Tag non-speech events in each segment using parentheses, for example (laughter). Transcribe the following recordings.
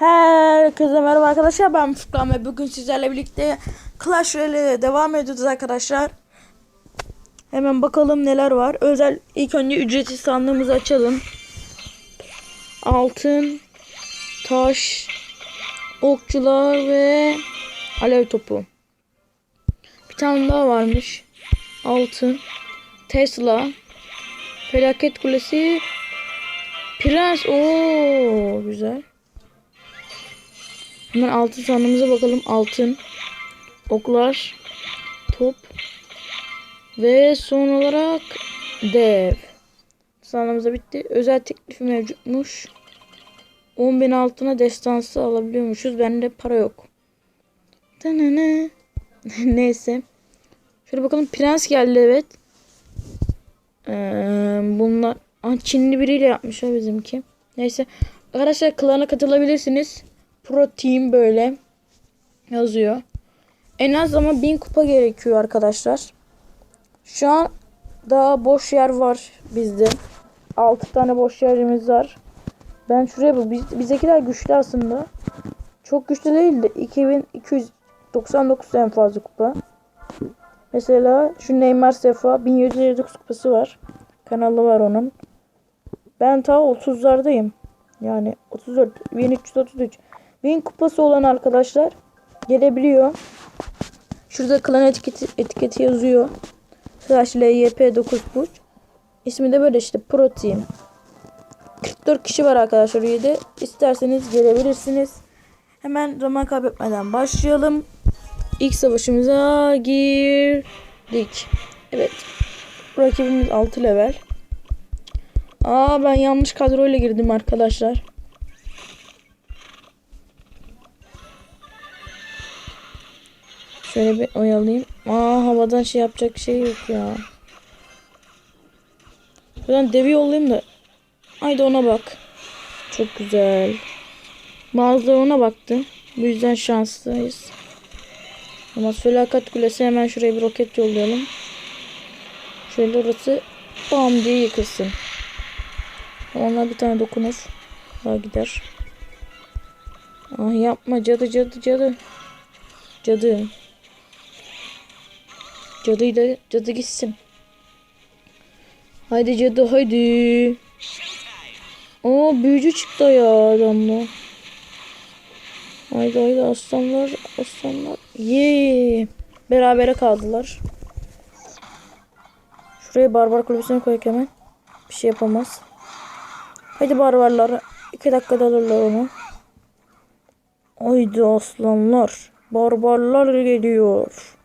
Herkese merhaba arkadaşlar ben Furkan ve bugün sizlerle birlikte Clash Royale'e devam ediyoruz arkadaşlar. Hemen bakalım neler var. Özel ilk önce ücretsiz sandığımızı açalım. Altın, taş, okçular ve alev topu. Bir tane daha varmış. Altın, Tesla, felaket kulesi, prens. Oo güzel. Hemen altın sandığımıza bakalım. Altın, oklar, top ve son olarak dev. Sandığımıza bitti. Özel teklifi mevcutmuş. 10.000 altına destansı alabiliyormuşuz. Bende para yok. (laughs) Neyse. Şöyle bakalım. Prens geldi evet. Ee, bunlar Aa, Çinli biriyle yapmış ha bizimki. Neyse. Arkadaşlar klana katılabilirsiniz. Pro Team böyle yazıyor. En az ama 1000 kupa gerekiyor arkadaşlar. Şu an daha boş yer var bizde. 6 tane boş yerimiz var. Ben şuraya bak. Biz, bizdekiler güçlü aslında. Çok güçlü değil de 2299 en fazla kupa. Mesela şu Neymar Sefa 1759 kupası var. Kanalı var onun. Ben ta 30'lardayım. Yani 34, 1333. 1000 kupası olan arkadaşlar gelebiliyor. Şurada klan etiketi, etiketi yazıyor. Slash LYP 9 burç. İsmi de böyle işte Pro Team. 44 kişi var arkadaşlar üyede. İsterseniz gelebilirsiniz. Hemen zaman kaybetmeden başlayalım. İlk savaşımıza girdik. Evet. Rakibimiz 6 level. Aa ben yanlış kadroyla girdim arkadaşlar. Şöyle bir oyalayayım. Aa havadan şey yapacak şey yok ya. Buradan devi yollayayım da. Haydi ona bak. Çok güzel. Bazıları ona baktı. Bu yüzden şanslıyız. Ama felaket kulesi hemen şuraya bir roket yollayalım. Şöyle orası bam diye yıkılsın. Onlar bir tane dokunur. Daha gider. Ah yapma cadı cadı cadı. Cadı. Cadıyla cadı gitsin. Haydi cadı haydi. Aa büyücü çıktı ya adamla. Haydi haydi aslanlar aslanlar. Yee. Berabere kaldılar. Şuraya barbar kulübesine koyak hemen. Bir şey yapamaz. Haydi barbarlar. İki dakikada alırlar onu. Haydi aslanlar. Barbarlar geliyor.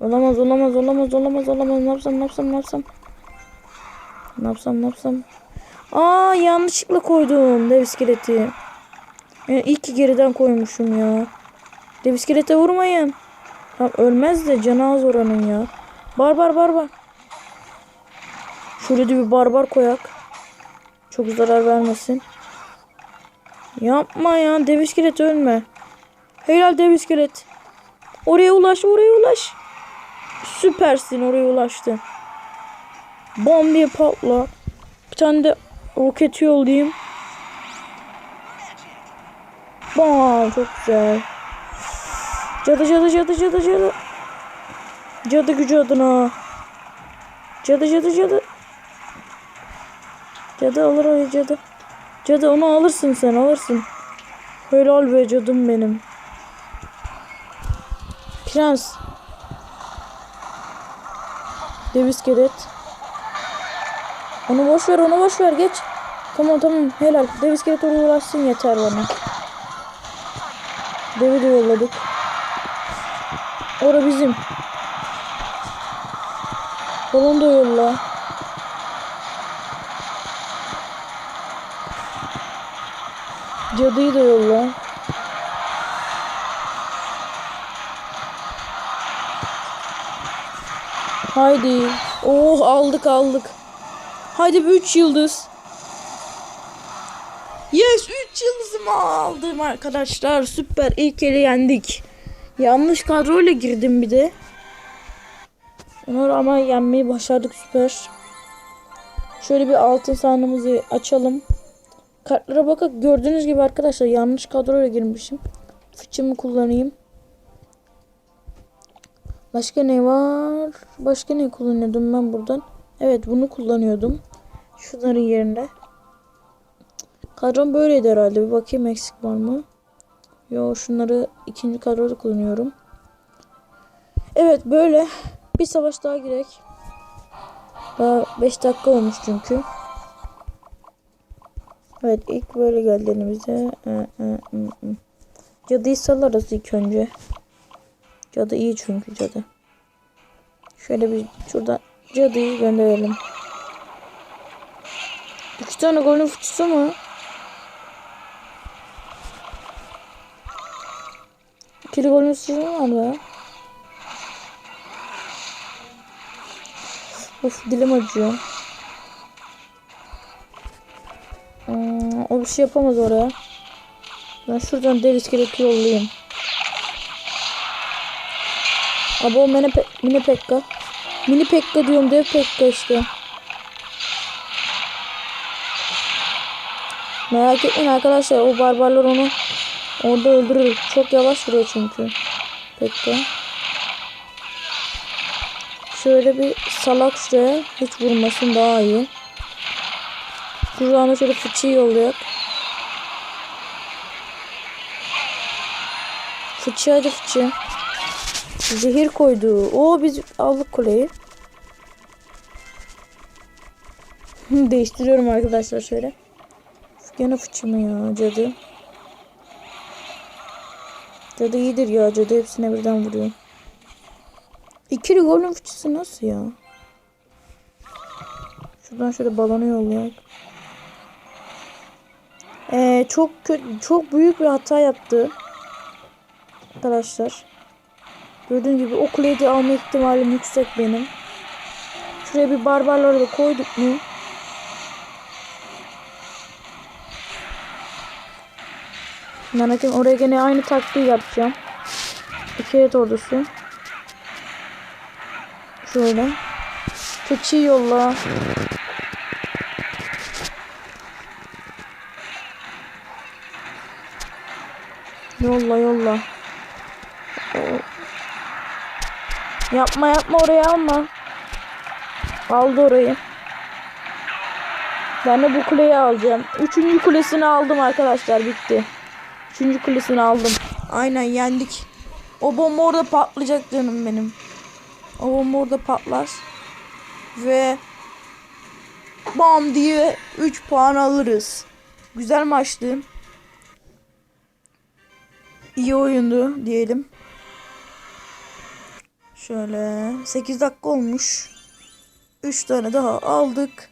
Olamaz olamaz olamaz olamaz olamaz. Ne yapsam ne yapsam ne yapsam. Ne yapsam ne yapsam. Aa yanlışlıkla koydum dev iskeleti. Yani iyi ki geriden koymuşum ya. Dev iskelete vurmayın. Tamam ölmez de canı az oranın ya. Barbar barbar. Şöyle de bir barbar koyak. Çok zarar vermesin. Yapma ya dev iskelet ölme. Helal dev iskelet. Oraya ulaş oraya ulaş. Süpersin oraya ulaştın. Bom diye patla. Bir tane de roket yollayayım. Bam çok güzel. Cadı cadı cadı cadı cadı. Cadı gücü adına. Cadı cadı cadı. Cadı alır o cadı. Cadı onu alırsın sen alırsın. Helal be cadım benim. Prens. Dev iskelet. Onu boş ver onu boş ver geç. Tamam tamam helal. Dev iskelet oraya ulaşsın yeter bana. Devi de yolladık. Ora bizim. Balon da yolla. Cadıyı da yolla. Haydi. Oh aldık aldık. Haydi bir 3 yıldız. Yes 3 yıldızımı aldım arkadaşlar. Süper ilk eli yendik. Yanlış kadroyla girdim bir de. Onları ama yenmeyi başardık süper. Şöyle bir altın sahnımızı açalım. Kartlara bakın gördüğünüz gibi arkadaşlar yanlış kadroya girmişim. Fıçımı kullanayım. Başka ne var? Başka ne kullanıyordum ben buradan? Evet bunu kullanıyordum. Şunların yerine. Kadrom böyleydi herhalde. Bir bakayım eksik var mı? Yo şunları ikinci kadroda kullanıyorum. Evet böyle. Bir savaş daha girek. Daha 5 dakika olmuş çünkü. Evet ilk böyle geldi elimize. Ee, e, e, e. Cadıyı salarız ilk önce. Cadı iyi çünkü cadı. Şöyle bir şurada cadıyı gönderelim. İki tane golün fıçısı mı? İkili golün fıçısı mı var? Of dilim acıyor. Hmm, o bir şey yapamaz oraya. Ben şuradan dev iskeleti yollayayım. Abi o mini, pe mini pekka. Mini pekka diyorum dev pekka işte. Merak etmeyin arkadaşlar o barbarlar onu orada öldürür. Çok yavaş vuruyor çünkü. Pekka. Şöyle bir salak şuraya hiç vurmasın daha iyi. Şuradan da şöyle fıçıyı yollayak. Fıçı hadi fıçı. Zehir koydu. Oo biz aldık kuleyi. Değiştiriyorum arkadaşlar şöyle. Gene fıçı mı ya cadı? Cadı iyidir ya cadı hepsine birden vuruyor. İkili golün fıçısı nasıl ya? Şuradan şöyle balonu yollayak. Ee, çok kötü, çok büyük bir hata yaptı. Arkadaşlar. Gördüğünüz gibi o kuleyi alma ihtimalim yüksek benim. Şuraya bir barbarları da koyduk mu? Merak oraya gene aynı taktiği yapacağım. İki ordusu. Şöyle. Fıçı yolla. Yolla yolla. Yapma yapma oraya alma. Aldı orayı. Ben de bu kuleyi alacağım. Üçüncü kulesini aldım arkadaşlar bitti. Üçüncü kulesini aldım. Aynen yendik. O bomba orada patlayacak canım benim. O bomba orada patlar. Ve bam diye 3 puan alırız. Güzel maçtı. İyi oyundu diyelim. Şöyle 8 dakika olmuş. 3 tane daha aldık.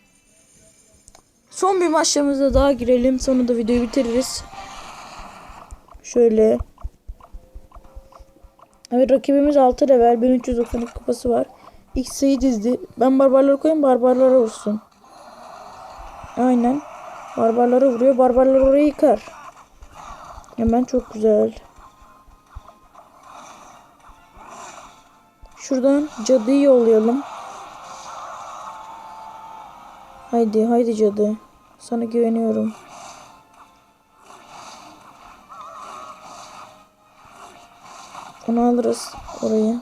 Son bir maçımıza daha girelim. Sonra da videoyu bitiririz. Şöyle. Evet rakibimiz 6 level 1392 kupası var. İlk sayı dizdi. Ben barbarları koyayım barbarlara vursun. Aynen. Barbarlara vuruyor. Barbarlar orayı yıkar. Hemen çok güzel. Şuradan cadıyı yollayalım. Haydi haydi cadı. Sana güveniyorum. Onu alırız orayı.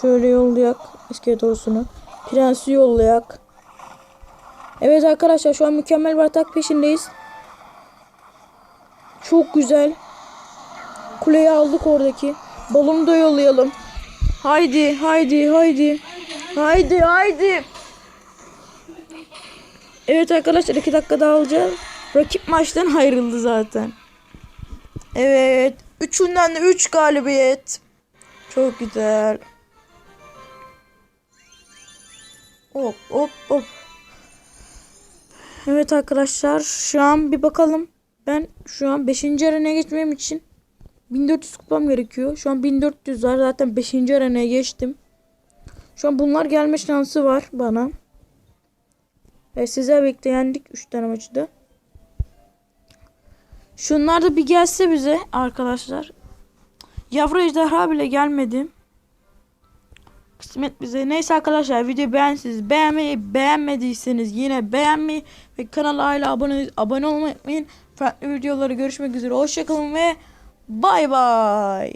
Şöyle yollayak iskelet orusunu. Prensi yollayak. Evet arkadaşlar şu an mükemmel bir atak peşindeyiz. Çok güzel. Kuleyi aldık oradaki. Balonu da yollayalım. Haydi haydi haydi. Haydi haydi. Evet arkadaşlar 2 dakika daha alacağız. Rakip maçtan ayrıldı zaten. Evet. Üçünden de 3 üç galibiyet. Çok güzel. Hop hop hop. Evet arkadaşlar şu an bir bakalım. Ben şu an 5. arenaya geçmem için 1400 kupam gerekiyor. Şu an 1400 var. Zaten 5. arenaya geçtim. Şu an bunlar gelme şansı var bana. Ve size birlikte yendik 3 tane maçı da. Şunlar da bir gelse bize arkadaşlar. Yavru ejderha bile gelmedi. Kısmet bize. Neyse arkadaşlar videoyu beğensiniz. Beğenmeyi beğenmediyseniz yine beğenmeyi ve kanala hala abone, abone olmayı unutmayın. Farklı videoları görüşmek üzere. Hoşçakalın ve Bye bye.